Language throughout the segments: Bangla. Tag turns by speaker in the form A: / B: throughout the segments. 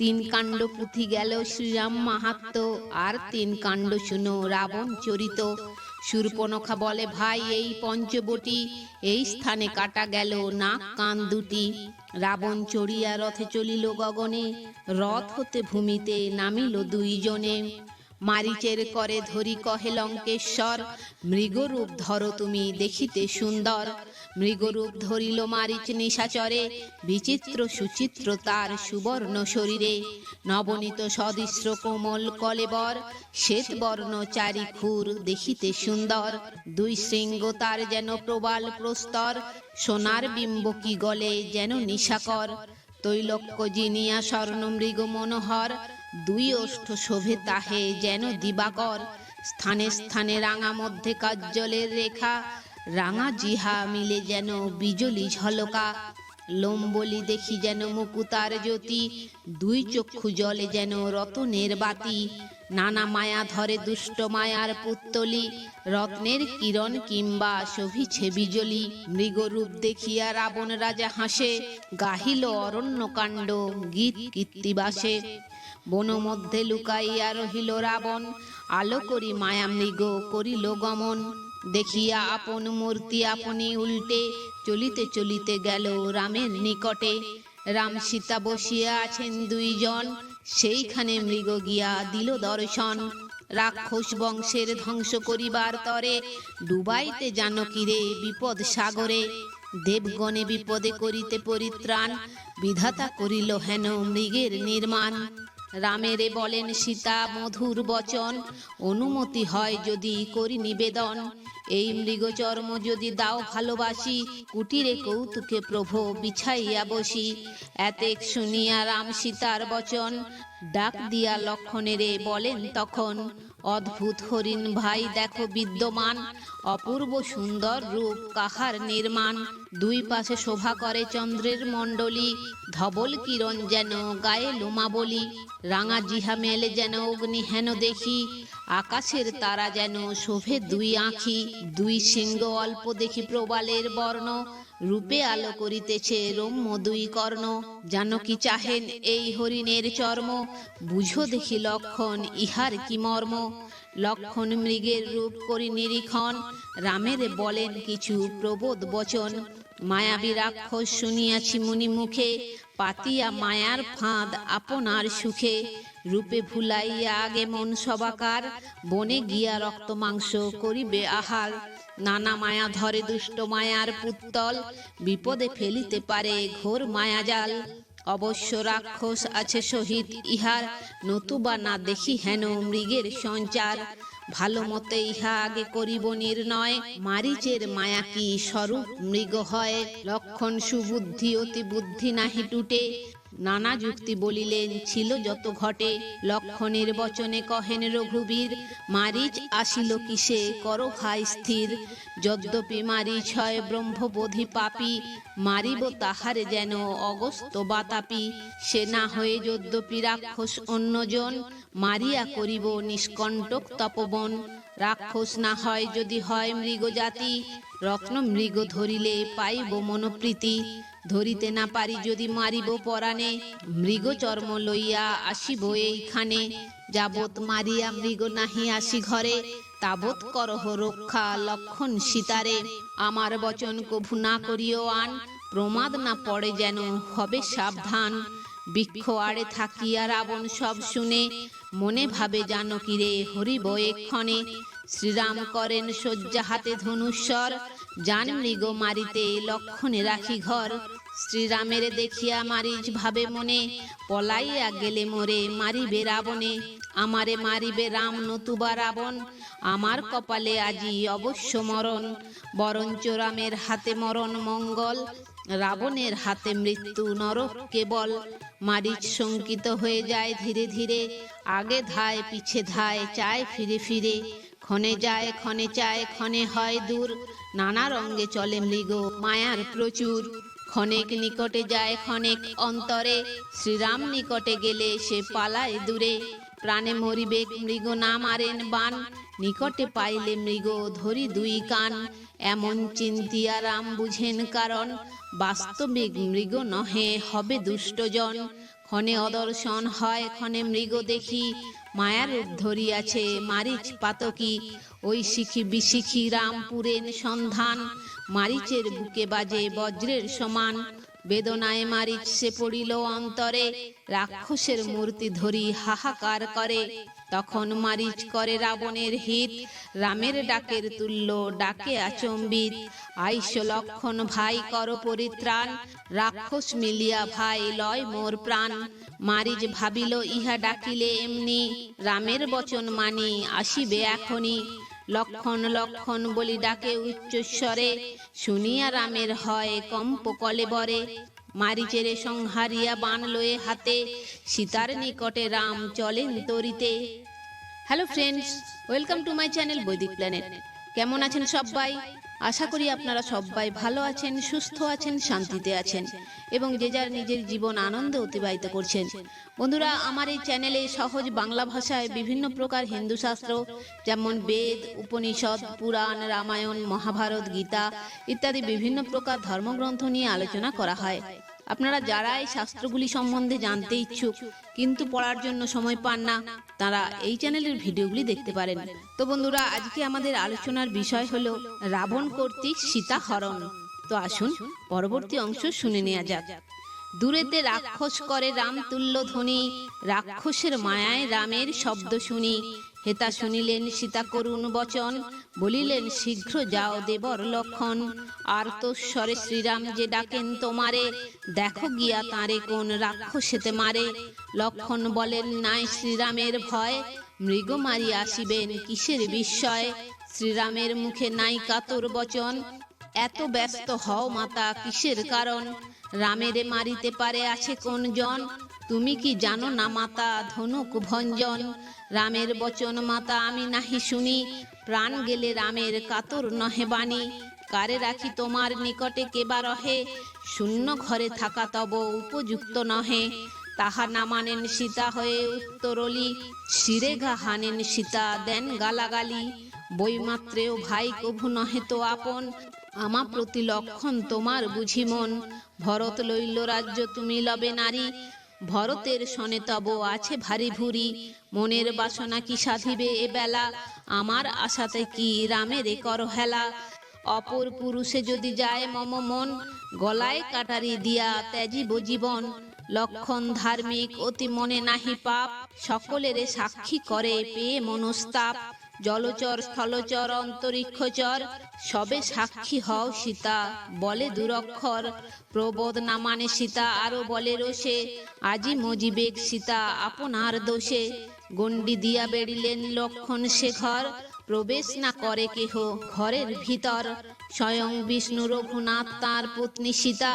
A: তিন কাণ্ড পুঁথি গেল শ্রীরাম মাহাত্ম, আর তিন কাণ্ড শুনো রাবণ চরিত। সুরপনখা বলে, ভাই, এই পঞ্চবটি, এই স্থানে কাটা গেল নাক কান দুটি। রাবণ চড়িয়া রথে চলিল গগনে, রথ হতে ভূমিতে নামিল দুইজনে। মারিচের করে ধরি কহে লঙ্কেশ্বর, মৃগরূপ ধরো তুমি দেখিতে সুন্দর। মৃগরূপ ধরিল মারিচ নিশাচরে, বিচিত্র সুচিত্র তার সুবর্ণ শরীরে। নবনীত সদৃশ্য কোমল কলেবর শ্বেতবর্ণ চারি খুর দেখিতে সুন্দর। দুই শৃঙ্গ তার যেন প্রবাল প্রস্তর, সোনার বিম্ব কি গলে যেন নিশাকর। তৈলক্য জিনিয়া স্বর্ণ মৃগ মনোহর দুই ওষ্ঠ শোভে তাহে যেন দিবাকর। স্থানে স্থানে রাঙা মধ্যে কাজ্জলের রেখা। রাঙা জিহা মিলে যেন বিজলি ঝলকা। লোম্বলি দেখি যেন মুকুতার জ্যোতি। দুই চক্ষু জলে যেন রতনের বাতি। নানা মায়া ধরে দুষ্ট মায়ার পুত্তলি। রত্নের কিরণ কিংবা শোভিছে বিজলি। মৃগরূপ দেখিয়া রাবণ রাজা হাসে। গাহিল অরণ্যকাণ্ড গীত কীর্তিবাসে। বন মধ্যে লুকাইয়া রহিল রাবণ। আলো করি মায়া মৃগ করিল গমন। দেখিয়া আপন মূর্তি আপনি উল্টে, চলিতে চলিতে গেল রামের নিকটে। রাম সীতা বসিয়া আছেন দুইজন, সেইখানে মৃগ গিয়া দিল দর্শন। রাক্ষস বংশের ধ্বংস করিবার তরে ডুবাইতে জানকীরে বিপদ সাগরে। দেবগণে বিপদে করিতে পরিত্রাণ, বিধাতা করিল হেন মৃগের নির্মাণ। রামেরে বলেন, সীতা, মধুর বচন, অনুমতি হয় যদি করি নিবেদন। এই মৃগচর্ম যদি দাও ভালোবাসি, কুটিরে কৌতুকে প্রভ বিছাইয়া বসি। এতেক শুনিয়া রাম সীতার বচন, ডাক দিয়া লক্ষণেরে বলেন তখন। অদ্ভুত হরিণ ভাই দেখো বিদ্যমান, অপূর্ব সুন্দর রূপ কাহার নির্মাণ। দুই পাশে শোভা করে চন্দ্রের মণ্ডলী, ধবল কিরণ যেন গায়ে লোমা বলি। রাঙা জিহা মেলে যেন অগ্নি হেন দেখি, আকাশের তারা যেন শোভে দুই আঁখি। দুই সিংহ অল্প দেখি প্রবালের বর্ণ রূপে আলো করিতেছে রম্য দুই কর্ণ। জানকি চাহেন এই হরিণের চর্ম। বুঝো দেখি লক্ষণ, ইহার কি মর্ম? লক্ষণ মৃগের রূপ করি নিরীক্ষণ। রামের বলেন কিছু প্রবোধ বচন। মায়াবী রাক্ষস শুনিয়াছি মুনি মুখে। পাতিয়া মায়ার ফাঁদ আপনার সুখে। রূপে ভুলাইয়া আগে মন সবাকার। বনে গিয়া রক্ত মাংস করিবে আহার। নানা মায়া ধরে দুষ্ট মায়ার পুত্তল, বিপদে ফেলিতে পারে ঘোর মায়াজাল অবশ্য রাক্ষস আছে সহিত ইহার, নতুবা না দেখি হেন মৃগের সঞ্চার। ভালো মতে ইহা আগে করিব নির্ণয়, মারিচের মায়া কি স্বরূপ মৃগ হয়? লক্ষণ সুবুদ্ধি, অতি বুদ্ধি নাহি টুটে। নানা যুক্তি বলিলেন, ছিল যত ঘটে, লক্ষণের বচনে কহেন রঘুবীর, মারিচ আসিল কিসে, কর ভাই স্থির। যদ্যপি মারিচ হয় ব্রহ্মবোধি পাপি, মারিব তাহারে যেন অগস্ত বাতাপি। সে না হয়ে যদ্যপি রাক্ষস অন্যজন, মারিয়া করিব নিষ্কণ্টক তপবন। রাক্ষস না হয় যদি হয় মৃগজাতি, রত্ন মৃগ ধরিলে পাইব মনোপ্রীতি। ধরিতে না পারি যদি মারিব পরাণে মৃগ চর্ম লইয়া আসিব এইখানে। যাবৎ মারিয়া মৃগ নাহি আসি ঘরে, তাবৎ করহ রক্ষা লক্ষণ সীতারে। আমার বচন কভু না করিও আন, প্রমাদ না পড়ে যেন হবে সাবধান। বৃক্ষ আড়ে থাকিয়া রাবণ সব শুনে, মনে ভাবে জানকীরে হরিব এক্ষণে। শ্রীরাম করেন শয্যা হাতে ধনুস্বর জান মৃগ মারিতে লক্ষণে রাখি ঘর। শ্রীরামের দেখিয়া মারিচ ভাবে মনে, পলাইয়া গেলে মোরে মারিবে রাবণে, আমারে মারিবে রাম নতুবা রাবণ, আমার কপালে আজি অবশ্য মরণ, বরঞ্চ রামের হাতে মরণ মঙ্গল, রাবণের হাতে মৃত্যু নরক কেবল, মারিচ শঙ্কিত হয়ে যায় ধীরে ধীরে, আগে ধায় পিছে ধায় চায় ফিরে ফিরে, ক্ষণে যায় ক্ষণে চায় ক্ষণে হয় দূর, নানা রঙ্গে চলে মৃগ, মায়ার প্রচুর ক্ষণেক নিকটে যায়, ক্ষণেক অন্তরে। শ্রীরাম নিকটে গেলে সে পালায় দূরে। প্রাণে মরিবে, মৃগ না মারেন বান। নিকটে পাইলে মৃগ ধরি দুই কান। এমন চিন্তিয়া রাম বুঝেন কারণ। বাস্তবিক মৃগ নহে, হবে দুষ্টজন। ক্ষণে অদর্শন হয়, ক্ষণে মৃগ দেখি। মায়ার রূপ ধরিয়াছে মারিচ পাতকি। ওই শিখি বিশিখি রামপুরের সন্ধান। মারিচের বুকে বাজে বজ্রের সমান। বেদনায় মারিচ সে পড়িল অন্তরে, রাক্ষসের মূর্তি ধরি হাহাকার করে। তখন মারিচ করে রাবণের হিত, রামের ডাকের তুল্য ডাকে আচম্বিত। আইস লক্ষণ ভাই কর পরিত্রাণ, রাক্ষস মিলিয়া ভাই লয় মোর প্রাণ। মারিচ ভাবিল ইহা ডাকিলে এমনি, রামের বচন মানি, আসিবে এখনি লক্ষণ লক্ষণ বলি ডাকে উচ্চস্বরে শুনিয়া রামের হয় কম্প কলে বরে। মারিচেরে সংহারিয়া বান লয়ে হাতে। সীতার নিকটে রাম চলেন তরিতে। Hello friends welcome to my channel Vaidik planet কেমন আছেন সবাই? আশা করি আপনারা সবাই ভালো আছেন, সুস্থ আছেন, শান্তিতে আছেন এবং যে যার নিজের জীবন আনন্দে অতিবাহিত করছেন। বন্ধুরা, আমার এই চ্যানেলে সহজ বাংলা ভাষায় বিভিন্ন প্রকার হিন্দু শাস্ত্র যেমন বেদ, উপনিষদ, পুরাণ, রামায়ণ, মহাভারত, গীতা ইত্যাদি বিভিন্ন প্রকার ধর্মগ্রন্থ নিয়ে আলোচনা করা হয়। আপনারা যারা এই শাস্ত্রগুলি সম্বন্ধে জানতে ইচ্ছুক, কিন্তু পড়ার জন্য সময় পান না, তারা এই চ্যানেলের ভিডিওগুলি দেখতে পারেন। তো বন্ধুরা, আজকে আমাদের আলোচনার বিষয় হলো রাবণ কর্তৃক সীতা হরণ তো আসুন, পরবর্তী অংশ শুনে নেওয়া যাক। দূরেতে রাক্ষস করে রাম তুল্য ধ্বনি, রাক্ষসের মায়ায় রামের শব্দ শুনি হেতা শুনিলেন, সীতা করুণ বচন। বলিলেন, শীঘ্র যাও দেবর লক্ষণ। আর তো স্বরে শ্রীরাম যে ডাকেন তোমারে, দেখো গিয়া তাঁরে কোন রাক্ষসেতে মারে। লক্ষণ বলেন, নাই শ্রীরামের ভয়। মৃগ মারি আসিবেন কিসের বিস্ময়? শ্রীরামের মুখে নাই কাতর বচন। এত ব্যস্ত হও মাতা, কিসের কারণ? রামেরে মারিতে পারে আছে কোন জন তুমি কি জানো না, মাতা ধনুক ভঞ্জন? রামের বচন মাতা আমি নাহি শুনি। প্রাণ গেলে রামের কাতর নহে বাণী। কারে রাখি তোমার নিকটে কেবা রহে? শূন্য ঘরে থাকা তব উপযুক্ত নহে। তাহা না মানেন সীতা হয়ে উত্তরলি। শিরে ঘা হানেন সীতা, দেন গালাগালি। বইমাত্রেও ভাই কভু নহে তো আপন। আমা প্রতি লক্ষণ তোমার বুঝি মন। ভরত লইল রাজ্য তুমি লবে নারী। ভরতের সনে তব আছে ভারী ভুরি, মনের বাসনা কি সাধিবে এ বেলা? আমার আশাতে কি রামের এ কর হেলা? অপর পুরুষে যদি যায় মম মন, গলায় কাটারি দিয়া ত্যাজিব জীবন। লক্ষণ ধার্মিক অতি মনে নাহি পাপ, সকলের সাক্ষী করে পেয়ে মনস্তাপ। জলচর, স্থলচর, অন্তরিক্ষচর, সবে সাক্ষী হও সীতা, বলে দুরক্ষর, প্রবোধ না মানে সীতা, আরও বলে রোষে, আজি মজিবেক সীতা, আপনার দোষে, গণ্ডি দিয়া বেড়িলেন লক্ষণ ঘর প্রবেশ না করে কেহ, ঘরের ভিতর, স্বয়ং বিষ্ণু রঘুনাথ তাঁর পত্নী সীতা,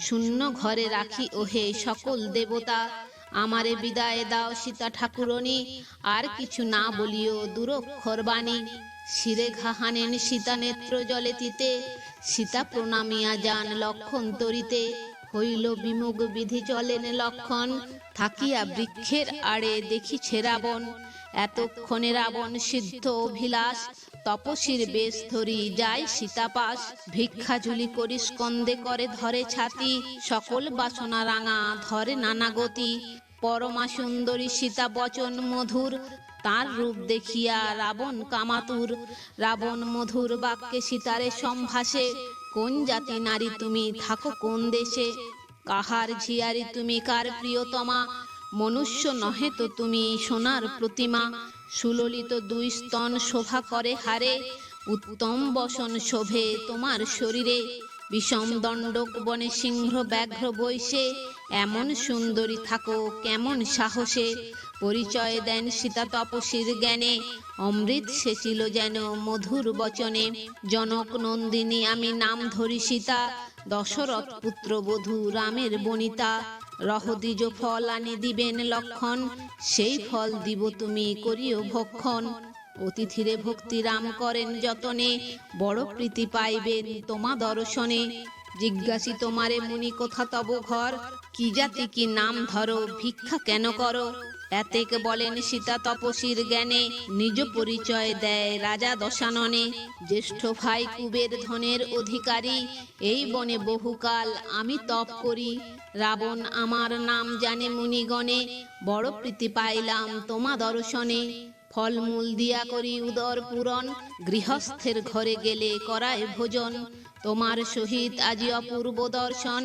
A: শূন্য ঘরে রাখি ওহে সকল দেবতা আমারে বিদায় দাও সীতা ঠাকুরনি। আর কিছু না বলিও দুরক্ষর বাণী। শিরে ঘাহানেন সীতা নেত্র জলে তিতে। সীতা প্রণামিয়া যান লক্ষণ তরিতে। হইল বিমুখ বিধি চলেন লক্ষণ। থাকিয়া বৃক্ষের আড়ে দেখিছে রাবণ। এতক্ষণে রাবণ সিদ্ধ অভিলাষ। তপসীর বেশ ধরি যায় সীতাপাস ভিক্ষা ঝুলি করি স্কন্দে করে ধরে ছাতি। সকল বাসনা রাঙা ধরে নানা গতি। পরমা সুন্দরী সীতা বচন মধুর, তার রূপ দেখিয়া রাবণ কামাতুর। রাবণ মধুর বাক্যে সীতারে সম্ভাসে কোন জাতি নারী তুমি, থাকো কোন দেশে? কাহার ঝিয়ারি তুমি, কার প্রিয়তমা? মনুষ্য নহে তো তুমি, সোনার প্রতিমা। সুললিত দুই স্তন শোভা করে হারে, উত্তম বসন শোভে তোমার শরীরে। বিষম দণ্ডক বনে সিংহ ব্যাঘ্র বৈশে এমন সুন্দরী থাকো কেমন সাহসে পরিচয় দেন সীতা তপসীর জ্ঞানে। অমৃত সেচিল যেন মধুর বচনে। জনক নন্দিনী আমি নাম ধরি সীতা। দশরথ পুত্র বধূ রামের বনিতা। রহদিজ ফল আনি দিবেন লক্ষণ। সেই ফল দিব তুমি করিও ভক্ষণ। অতিথিরে ভক্তি রাম করেন যতনে। বড় প্রীতি পাইবেন তোমা দর্শনে। জিজ্ঞাসি তোমারে মুনি, কোথা তব ঘর? কি জাতি, কি নাম ধরো? ভিক্ষা কেন করো? এতেকে বলেন, সীতা তপসীর জ্ঞানে নিজ পরিচয় দেয় রাজা দশাননে। জ্যেষ্ঠ ভাই কুবের ধনের অধিকারী, এই বনে বহুকাল আমি তপ করি। রাবণ আমার নাম জানে মুনিগণে, বড় প্রীতি পাইলাম তোমা দর্শনে। ফলমূল দিয়া করি উদর পূরণ, গৃহস্থের ঘরে গেলে করায় ভোজন। তোমার সহিত আজি অপূর্ব দর্শন,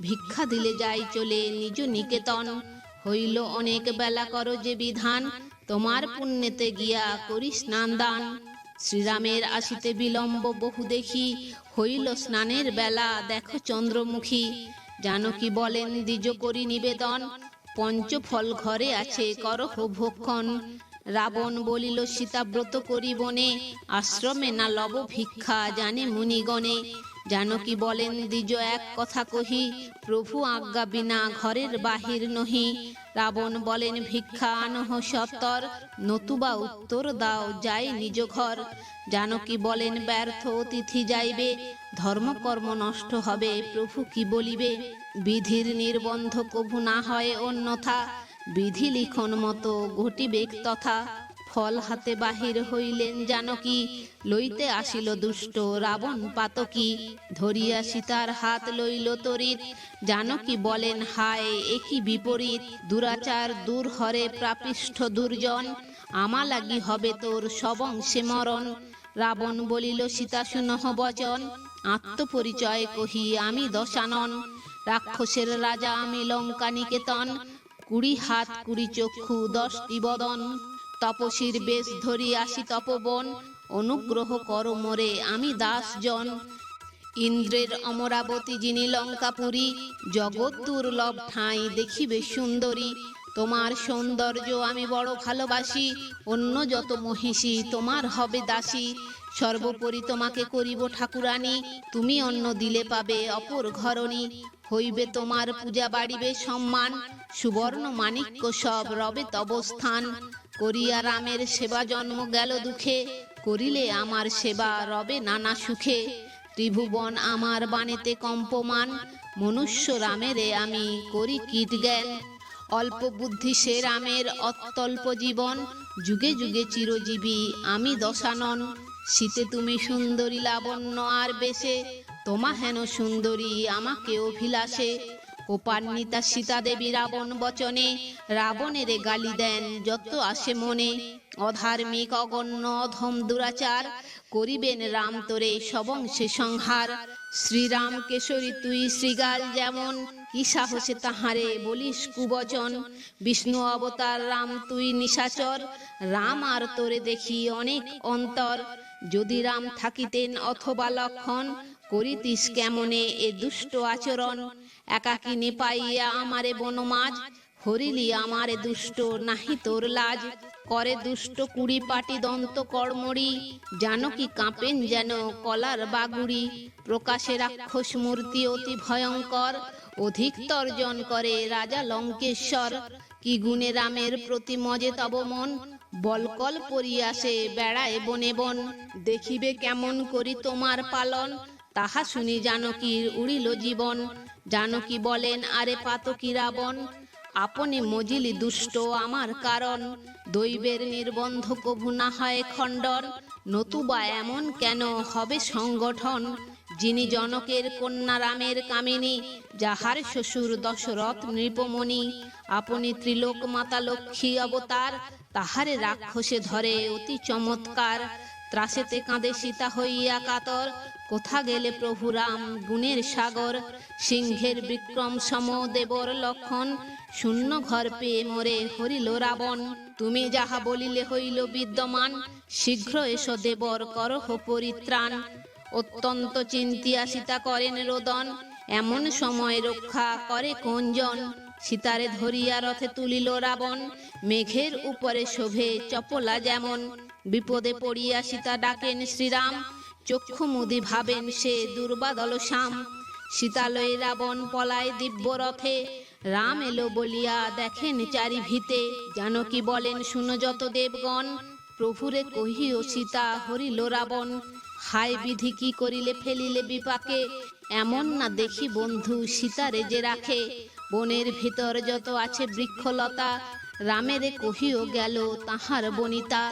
A: ভিক্ষা দিলে যাই চলে নিজ নিকেতন। হইল অনেক বেলা করো যে বিধান, তোমার পুণ্যেতে গিয়া করি স্নান দান শ্রীরামের আসিতে বিলম্ব বহু দেখি, হইল স্নানের বেলা দেখো চন্দ্রমুখী। জানকী বলেন দ্বিজ করি নিবেদন, পঞ্চফল ঘরে আছে করহ ভক্ষণ। রাবণ বলিল, সীতাব্রত করি বনে আশ্রমে না লব ভিক্ষা? জানে মুনিগণে। জানকী বলেন, দ্বিজ এক কথা কহি, প্রভু আজ্ঞা বিনা ঘরের বাহির নহি। রাবণ বলেন, ভিক্ষা আনহ সত্তর নতুবা উত্তর দাও, যাই নিজ ঘর। জানকী বলেন, ব্যর্থ অতিথি যাইবে, ধর্মকর্ম নষ্ট হবে, প্রভু কি বলিবে? বিধির নির্বন্ধ কভু না হয় অন্যথা। বিধি লিখন মতো ঘটিবেক তথা ফল হাতে বাহির হইলেন জানকী। লইতে আসিল দুষ্ট রাবণ পাতকি, ধরিয়া সীতার হাত লইল তরিত জানকী বলেন, হায় একই বিপরীত? দুরাচার দূর হরে প্রাপিষ্ঠ দুর্জন, আমা লাগি হবে তোর সবংশে মরণ। রাবণ বলিল, সীতা শুনহ বচন, আত্মপরিচয় কহি আমি দশানন। রাক্ষসের রাজা আমি লঙ্কা নিকেতন কুড়ি হাত, কুড়ি চক্ষু, দশটি বদন। তপসীর বেশ ধরি আসি তপবন। অনুগ্রহ কর মোরে, আমি দাসজন। ইন্দ্রের অমরাবতী যিনি লঙ্কাপুরী জগৎ দুর্লভ ঠাঁই দেখিবে সুন্দরী। তোমার সৌন্দর্য আমি বড় ভালোবাসি, অন্য যত মহিষী তোমার হবে দাসী। সর্বোপরি তোমাকে করিব ঠাকুরানী, তুমি অন্য দিলে পাবে অপর ঘরণী। হইবে তোমার পূজা বাড়িবে সম্মান, সুবর্ণ মাণিক্য সব রবে তবস্থান। করিয়া রামের সেবা জন্ম গেল দুঃখে, করিলে আমার সেবা রবে নানা সুখে। ত্রিভুবন আমার বাণীতে কম্পমান, মনুষ্য রামেরে আমি করি কীট জ্ঞান। অল্প বুদ্ধি সে রামের অত্যল্প জীবন, যুগে যুগে চিরজীবী আমি দশানন। শীতে তুমি সুন্দরী লাবণ্য আর বেশে, তোমা হেন সুন্দরী আমাকে অভিলাষে। কোপান্বিতা সীতা দেবী রাবণ বচনে, রাবণের গালি দেন যত আসে মনে। অধার্মিক, অগণ্য, অধম দুরাচার, করিবেন রাম তোরে সবংশে সংহার। শ্রীরাম কেশরী তুই শ্রীগাল যেমন, কি সাহসে তাহারে বলিস কুবচন। বিষ্ণু অবতার রাম তুই নিশাচর, রাম আর তোরে দেখি অনেক অন্তর। যদি রাম থাকিতেন অথবা লক্ষণ, করিতিস কেমনে এ দুষ্ট আচরণ? একাকিনী পাইয়া আমারে বনমাজ, হরিলি আমারে দুষ্ট, নাহি তোর লাজ। করে দুষ্ট কুড়ি পাটি দন্ত কর্মরি, জানো কি কাঁপেন যেন কলার বাগুড়ি প্রকাশে রাক্ষস মূর্তি অতি ভয়ঙ্কর অধিক তর্জন করে রাজা লঙ্কেশ্বর। কি গুণে রামের প্রতি মজে তব মন বলকল পরিয়াসে বেড়ায় বনে বন। দেখিবে কেমন করি তোমার পালন। তাহা শুনি জানকীর উড়িল জীবন। জানকী বলেন, আরে পাতকি রাবণ আপনি মজিলি দুষ্ট আমার কারণ। দৈবের নির্বন্ধ কভু না হয় খণ্ডন। নতুবা এমন কেন হবে সংগঠন? যিনি জনকের কন্যা রামের কামিনী, যাহার শ্বশুর দশরথ নৃপমণি। আপনি ত্রিলোক মাতা লক্ষ্মী অবতার তাহারে রাক্ষসে ধরে, অতি চমৎকার। ত্রাসেতে কাঁদে সীতা হইয়া কাতর। কোথা গেলে প্রভু রাম গুণের সাগর? সিংহের বিক্রম সম দেবর লক্ষণ। শূন্য ঘর পেয়ে মরে হরিল রাবণ। তুমি যাহা বলিলে হইল বিদ্যমান, শীঘ্র এসো দেবর, করহ পরিত্রাণ। অত্যন্ত চিন্তিয়া সীতা করেন রোদন। এমন সময় রক্ষা করে কোনজন? সীতারে ধরিয়া রথে তুলিল রাবণ, মেঘের উপরে শোভে চপলা যেমন। বিপদে পড়িয়া সীতা ডাকেন শ্রীরাম, চক্ষু মুদি ভাবেন সে দুর্বাদল শ্যাম। সীতালয় রাবণ পলায় দিব্য রথে, রাম এলো বলিয়া দেখেন চারি ভিতে জানকী বলেন শুনো যত দেবগণ, প্রভুরে কহিও সীতা হরিল রাবণ। হায় বিধি কি করিলে ফেলিলে বিপাকে, এমন না দেখি বন্ধু সীতারে যে রাখে। বনের ভিতর যত আছে বৃক্ষলতা, রামেরে কহিও গেল তাহার বনিতা।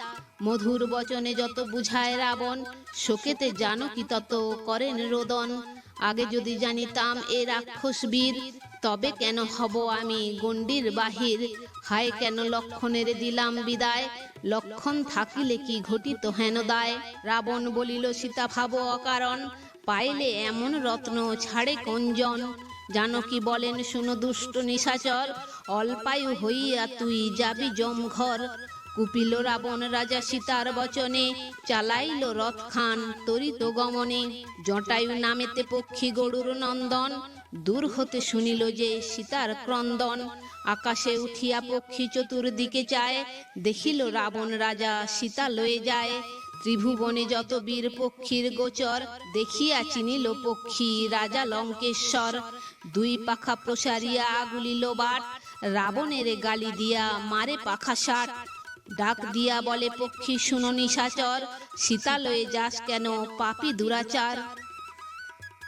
A: মধুর বচনে যত বুঝায় রাবণ, শোকেতে জানো কি তত করেন রোদন। আগে যদি জানিতাম এ রাক্ষস বীর, তবে কেন হব আমি গণ্ডির বাহির? হায় কেন লক্ষণের দিলাম বিদায়? লক্ষণ থাকিলে কি ঘটিত হেন দায়? রাবণ বলিল, সীতা ভাব অকারণ, পাইলে এমন রত্ন ছাড়ে কঞ্জন? জানকী বলেন, শুনো দুষ্ট নিশাচর, অল্পায়ু হইয়া তুই যাবি জমঘর কুপিল রাবণ রাজা সীতার বচনে চালাইল রথ খান তরিত গমনে। জটায়ু নামেতে পক্ষী গরুর নন্দন, দূর হতে শুনিল যে সীতার ক্রন্দন। আকাশে উঠিয়া পক্ষী চতুর্দিকে চায়, দেখিল রাবণ রাজা সীতা লয়ে যায়। ত্রিভুবনে যত বীর পক্ষীর গোচর, দেখিয়া চিনিল পক্ষী রাজা লঙ্কেশ্বর। দুই পাখা প্রসারিয়া আগুলিল বাট রাবণের গালি দিয়া মারে পাখা ষাট। ডাক দিয়া বলে, পক্ষী, শুনো নিশাচর সীতালয়ে যাস কেন, পাপি দুরাচার।